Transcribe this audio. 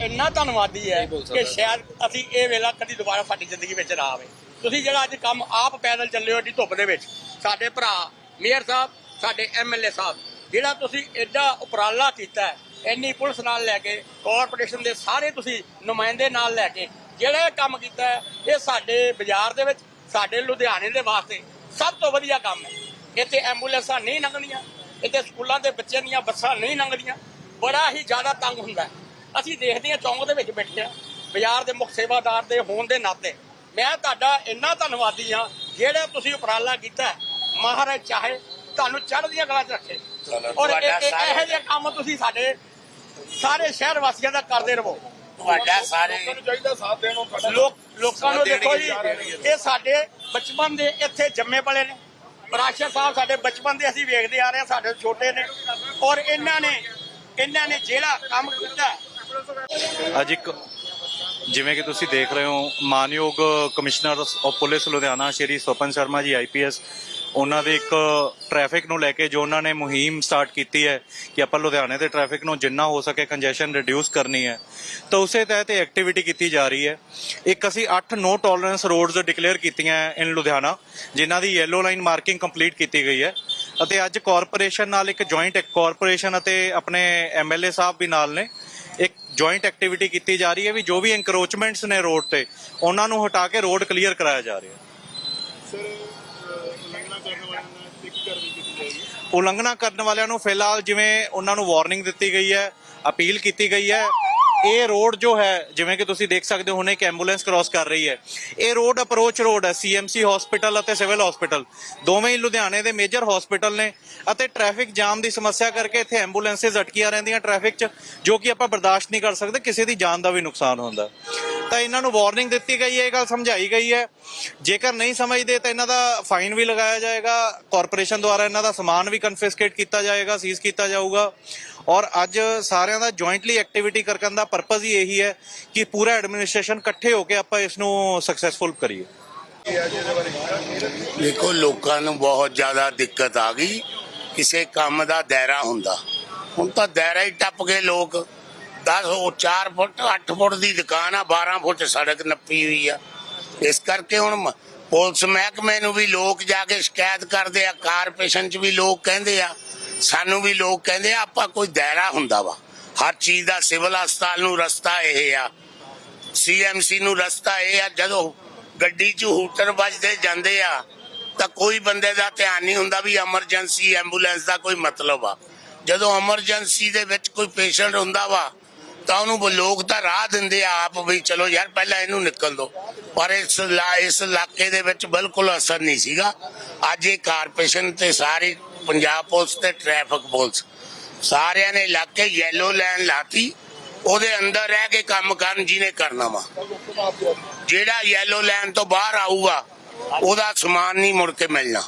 ਇੰਨਾ ਧੰਨਵਾਦੀ ਹੈ ਕਿ। ਸ਼ਾਇਦ ਅਸੀਂ ਇਹ ਵੇਲਾ ਕਦੀ ਦੁਬਾਰਾ ਸਾਡੀ ਜ਼ਿੰਦਗੀ ਵਿੱਚ ਨਾ ਆਵੇ ਤੁਸੀਂ ਜਿਹੜਾ ਅੱਜ ਕੰਮ ਆਪ ਪੈਦਲ ਚੱਲੇ ਹੋ ਏਡੀ ਧੁੱਪ ਦੇ ਵਿੱਚ ਸਾਡੇ ਭਰਾ ਮੇਅਰ ਸਾਹਿਬ ਸਾਡੇ ਐਮਐਲਏ ਸਾਹਿਬ ਜਿਹੜਾ ਤੁਸੀਂ ਐਡਾ ਉਪਰਾਲਾ ਕੀਤਾ ਇੰਨੀ ਪੁਲਿਸ ਨਾਲ ਲੈ ਕੇ ਕਾਰਪੋਰੇਸ਼ਨ ਦੇ ਸਾਰੇ ਤੁਸੀਂ ਨੁਮਾਇੰਦੇ ਨਾਲ ਲੈ ਕੇ ਜਿਹੜਾ ਕੰਮ ਕੀਤਾ ਇਹ ਸਾਡੇ ਬਾਜ਼ਾਰ ਦੇ ਵਿੱਚ ਸਾਡੇ ਲੁਧਿਆਣੇ ਦੇ ਵਾਸਤੇ ਸਭ ਤੋਂ ਵਧੀਆ ਕੰਮ ਹੈ ਇੱਥੇ ਐਂਬੂਲੈਂਸਾਂ ਨਹੀਂ ਲੰਘਦੀਆਂ ਇੱਥੇ ਸਕੂਲਾਂ ਦੇ ਬੱਚਿਆਂ ਦੀਆਂ ਬੱਸਾਂ ਨਹੀਂ ਲੰਘਦੀਆਂ ਬੜਾ ਹੀ ਜ਼ਿਆਦਾ ਤੰਗ ਹੁੰਦਾ ਹੈ। ਅਸੀਂ ਦੇਖਦੇ ਹਾਂ ਚੌਂਕ ਦੇ ਵਿੱਚ ਬੈਠੇ ਆ ਬਾਜ਼ਾਰ ਦੇ ਮੁੱਖ ਸੇਵਾਦਾਰ ਦੇ ਹੋਣ ਦੇ ਨਾਤੇ। ਮੈਂ ਤੁਹਾਡਾ ਇੰਨਾ ਧੰਨਵਾਦੀ ਹਾਂ ਜਿਹੜਾ ਤੁਸੀਂ ਉਪਰਾਲਾ ਕੀਤਾ। ਮਹਾਰਾਜ ਚਾਹੇ ਤੁਹਾਨੂੰ ਚੜ੍ਹਦੀਆਂ ਕਲਾ 'ਚ ਰੱਖੇ। ਔਰ ਇਹ- ਜਿਹੇ ਕੰਮ ਤੁਸੀਂ ਸਾਡੇ ਸਾਰੇ ਸ਼ਹਿਰ ਵਾਸੀਆਂ ਦਾ ਕਰਦੇ ਰਹੋ। ਤੁਹਾਡਾ ਸਾਰੇ ਚਾਹੀਦਾ ਸਾਥ ਦੇਣ ਨੂੰ ਸਾਡਾ ਲੋਕ ਲੋਕਾਂ ਨੂੰ ਦੇਖੋ ਜੀ ਇਹ ਸਾਡੇ ਬਚਪਨ ਦੇ ਇੱਥੇ ਜੰਮੇ ਪਲੇ ਨੇ। ਪ੍ਰਾਸ਼ਰ ਸਾਹਿਬ ਸਾਡੇ ਬਚਪਨ ਦੇ ਅਸੀਂ ਵੇਖਦੇ ਆ ਰਹੇ ਹਾਂ ਸਾਡੇ ਛੋਟੇ ਨੇ। ਔਰ ਇਹਨਾਂ ਨੇ ਇਹਨਾਂ ਨੇ ਜਿਹੜਾ ਕੰਮ ਕੀਤਾ ਅੱਜ ਇੱਕ ਜਿਵੇਂ ਕਿ ਤੁਸੀਂ ਦੇਖ ਰਹੇ ਹੋ, ਮਾਨਯੋਗ commissioner of police Ludhiana Shri Swapan Sharma ji IPS ਉਹਨਾਂ ਦੇ ਇੱਕ ਟ੍ਰੈਫਿਕ ਨੂੰ ਲੈ ਕੇ ਜੋ ਉਹਨਾਂ ਨੇ ਮੁਹਿੰਮ ਸਟਾਰਟ ਕੀਤੀ ਹੈ ਕਿ ਆਪਾਂ ਲੁਧਿਆਣੇ ਦੇ ਟ੍ਰੈਫਿਕ ਨੂੰ ਜਿੰਨਾ ਹੋ ਸਕੇ ਕੰਜੈਸ਼ਨ ਰਿਡਿਊਸ ਕਰਨੀ ਹੈ। ਤਾਂ ਉਸੇ ਤਹਿਤ ਇਹ ਐਕਟੀਵਿਟੀ ਕੀਤੀ ਜਾ ਰਹੀ ਹੈ। ਇੱਕ ਅਸੀਂ 8 ਨੋ ਟੋਲਰੈਂਸ ਰੋਡਸ ਡਿਕਲੇਅਰ ਕੀਤੀਆਂ ਇਨ ਲੁਧਿਆਣਾ, ਜਿਨ੍ਹਾਂ ਦੀ ਯੈਲੋ ਲਾਈਨ ਮਾਰਕਿੰਗ ਕੰਪਲੀਟ ਕੀਤੀ ਗਈ ਹੈ। ਅਤੇ ਅੱਜ ਕਾਰਪੋਰੇਸ਼ਨ ਨਾਲ ਇੱਕ ਜੁਆਇੰਟ ਕਾਰਪੋਰੇਸ਼ਨ ਅਤੇ ਆਪਣੇ ਐਮਐਲਏ ਸਾਹਿਬ ਵੀ ਨਾਲ ਨੇ। ਇੱਕ ਜੁਆਇੰਟ ਐਕਟੀਵਿਟੀ ਕੀਤੀ ਜਾ ਰਹੀ ਹੈ ਵੀ ਜੋ ਵੀ ਐਨਕਰੋਚਮੈਂਟਸ ਨੇ ਰੋਡ ਤੇ ਉਹਨਾਂ ਨੂੰ ਹਟਾ ਕੇ ਰੋਡ ਕਲੀਅਰ ਕਰਾਇਆ ਜਾ ਰਿਹਾ ਹੈ। ਸਰ ਉਲੰਘਣਾ ਕਰਨ ਵਾਲਿਆਂ ਨਾਲ ਟਿਕ ਕਰਨੀ ਕੀਤੀ ਜਾਏਗੀ ਉਲੰਘਣਾ ਕਰਨ ਵਾਲਿਆਂ ਨੂੰ ਫਿਲਹਾਲ ਜਿਵੇਂ ਉਹਨਾਂ ਨੂੰ ਵਾਰਨਿੰਗ ਦਿੱਤੀ ਗਈ ਹੈ ਅਪੀਲ ਕੀਤੀ ਗਈ ਹੈ ਇਹ ਰੋਡ ਜੋ ਹੈ, ਜਿਵੇਂ ਕਿ ਤੁਸੀਂ ਦੇਖ ਸਕਦੇ ਹੋ, ਹੁਣੇ ਇੱਕ ਐਂਬੂਲੈਂਸ ਕ੍ਰਾਸ ਕਰ ਰਹੀ ਹੈ। ਇਹ ਰੋਡ ਅਪਰੋਚ ਰੋਡ ਹੈ ਸੀਐਮਸੀ ਹਸਪੀਟਲ ਅਤੇ ਸਿਵਲ ਹਸਪੀਟਲ ਦੋਵੇਂ ਹੀ ਲੁਧਿਆਣੇ ਦੇ ਮੇਜਰ ਹਸਪੀਟਲ ਨੇ ਅਤੇ ਟ੍ਰੈਫਿਕ ਜਾਮ ਦੀ ਸਮੱਸਿਆ ਕਰਕੇ ਇੱਥੇ ਐਂਬੂਲੈਂਸਸ ਅਟਕੀਆਂ ਰਹਿੰਦੀਆਂ ਟ੍ਰੈਫਿਕ 'ਚ, ਜੋ ਕਿ ਆਪਾਂ ਬਰਦਾਸ਼ਤ ਨਹੀਂ ਕਰ ਸਕਦੇ, ਕਿਸੇ ਦੀ ਜਾਨ ਦਾ ਵੀ ਨੁਕਸਾਨ ਹੁੰਦਾ। ਤਾਂ ਇਹਨਾਂ ਨੂੰ ਵਾਰਨਿੰਗ ਦਿੱਤੀ ਗਈ ਹੈ, ਇਹ ਗੱਲ ਸਮਝਾਈ ਗਈ ਹੈ। ਜੇਕਰ ਨਹੀਂ ਸਮਝਦੇ ਤਾਂ ਇਹਨਾਂ ਦਾ ਫਾਈਨ ਵੀ ਲਗਾਇਆ ਜਾਏਗਾ ਕਾਰਪੋਰੇਸ਼ਨ ਦੁਆਰਾ ਇਹਨਾਂ ਦਾ ਸਮਾਨ ਵੀ ਕਨਫਿਸਕੇਟ ਕੀਤਾ ਜਾਏਗਾ ਸੀਜ਼ ਕੀਤਾ ਜਾਊਗਾ। ਔਰ ਅੱਜ ਸਾਰਿਆਂ ਦਾ ਜੁਆਇੰਟਲੀ ਐਕਟੀਵਿਟੀ ਕਰਨ ਦਾ ਪਰਪਸ ਹੀ ਇਹੀ ਹੈ ਕਿ ਪੂਰਾ ਐਡਮਿਨਿਸਟ੍ਰੇਸ਼ਨ ਇਕੱਠੇ ਹੋ ਕੇ ਆਪਾਂ ਇਸ ਨੂੰ ਸਕਸੈਸਫੁਲ ਕਰੀਏ। ਦੇਖੋ, ਲੋਕਾਂ ਨੂੰ ਬਹੁਤ ਜ਼ਿਆਦਾ ਦਿੱਕਤ ਆ ਗਈ। ਕਿਸੇ ਕੰਮ ਦਾ ਦਾਇਰਾ ਹੁੰਦਾ। ਹੁਣ ਤਾਂ ਦਾਇਰਾ ਹੀ ਟੱਪ ਗਏ ਲੋਕ। 10 ਉਹ 4 ਫੁੱਟ 8 ਫੁੱਟ ਦੀ ਦੁਕਾਨ ਆ 12 ਫੁੱਟ ਸੜਕ ਨੱਪੀ ਹੋਈ ਆ। ਇਸ ਕਰਕੇ ਹੁਣ ਪੁਲਿਸ ਮਹਿਕਮੇ ਨੂੰ ਵੀ ਲੋਕ ਜਾ ਕੇ ਸ਼ਿਕਾਇਤ ਕਰਦੇ ਆ, ਕਾਰਪੋਰੇਸ਼ਨ 'ਚ ਵੀ ਲੋਕ ਕਹਿੰਦੇ ਆ, ਸਾਨੂੰ ਵੀ ਲੋਕ ਕਹਿੰਦੇ ਆ, ਆਪਾਂ ਕੋਈ ਦਾਇਰਾ ਹੁੰਦਾ ਵਾ। ਹਰ ਚੀਜ਼ ਦਾ ਸਿਵਲ ਹਸਪਤਾਲ ਨੂੰ ਰਸਤਾ ਇਹ ਆ। ਸੀਐਮਸੀ ਨੂੰ ਰਸਤਾ ਇਹ ਆ, ਜਦੋਂ ਗੱਡੀ 'ਚ ਹੂਟਰ ਵੱਜਦੇ ਜਾਂਦੇ ਆ, ਤਾਂ ਕੋਈ ਬੰਦੇ ਦਾ ਧਿਆਨ ਨਹੀਂ ਹੁੰਦਾ ਵੀ ਐਮਰਜੈਂਸੀ ਐਂਬੂਲੈਂਸ ਦਾ ਕੋਈ ਮਤਲਬ ਆ। ਜਦੋਂ ਐਮਰਜੈਂਸੀ ਦੇ ਵਿੱਚ ਕੋਈ ਪੇਸ਼ੈਂਟ ਹੁੰਦਾ ਵਾ ਤਾਂ ਉਹਨੂੰ ਲੋਕ ਤਾਂ ਰਾਹ ਦਿੰਦੇ ਆ ਆਪ ਵੀ, ਚਲੋ ਯਾਰ ਪਹਿਲਾਂ ਇਹਨੂੰ ਨਿਕਲ ਦੋ। ਪਰ ਇਸ ਇਸ ਇਲਾਕੇ ਦੇ ਵਿੱਚ ਬਿਲਕੁਲ ਅਸਰ ਨਹੀਂ ਸੀਗਾ। ਅੱਜ ਇਹ ਕਾਰਪੋਰੇਸ਼ਨ ਤੇ ਸਾਰੀ ਪੰਜਾਬ ਪੁਲਿਸ ਤੇ ਟ੍ਰੈਫਿਕ ਪੁਲਿਸ। ਸਾਰਿਆਂ ਨੇ ਇਲਾਕੇ ਯੈਲੋ ਲਾਈਨ ਲਾਤੀ। ਉਹਦੇ ਅੰਦਰ ਰਹਿ ਕੇ ਕੰਮ ਕਰਨ ਜਿਹਨੇ ਕਰਨਾ ਵਾ। ਜਿਹੜਾ ਯੈਲੋ ਲਾਈਨ ਤੋਂ ਬਾਹਰ ਆਊਗਾ, ਉਹਦਾ ਸਮਾਨ ਨਹੀਂ ਮੁੜ ਕੇ ਮਿਲਣਾ।